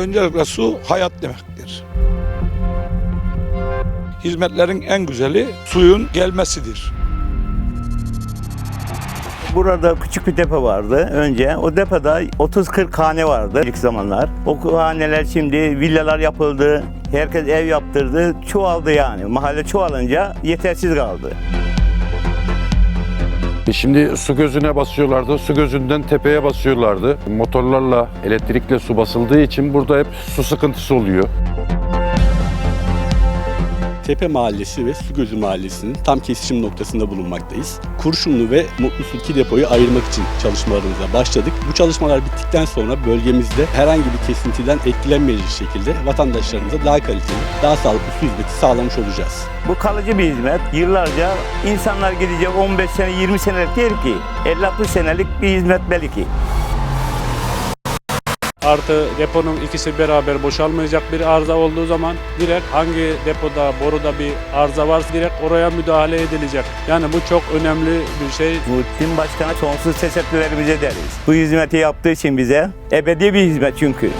Öncelikle su hayat demektir. Hizmetlerin en güzeli suyun gelmesidir. Burada küçük bir depo vardı önce. O depoda 30-40 hane vardı ilk zamanlar. O haneler şimdi villalar yapıldı. Herkes ev yaptırdı. Çoğaldı yani. Mahalle çoğalınca yetersiz kaldı. E Şimdi su gözüne basıyorlardı, su gözünden tepeye basıyorlardı. Motorlarla, elektrikle su basıldığı için burada hep su sıkıntısı oluyor. Tepe Mahallesi ve Sugözü Mahallesi'nin tam kesişim noktasında bulunmaktayız. Kurşunlu ve Mutlu Su iki depoyu ayırmak için çalışmalarımıza başladık. Bu çalışmalar bittikten sonra bölgemizde herhangi bir kesintiden etkilenmeyecek şekilde vatandaşlarımıza daha kaliteli, daha sağlıklı su hizmeti sağlamış olacağız. Bu kalıcı bir hizmet. Yıllarca insanlar gidecek 15 sene 20 senelik değil ki. 50-60 senelik bir hizmet belki. Artı deponun ikisi beraber boşalmayacak bir arıza olduğu zaman direkt hangi depoda, boruda bir arıza varsa direkt oraya müdahale edilecek. Yani bu çok önemli bir şey. Muhittin Başkan'a sonsuz teşekkürlerimizi ederiz. Bu hizmeti yaptığı için bize ebedi bir hizmet çünkü.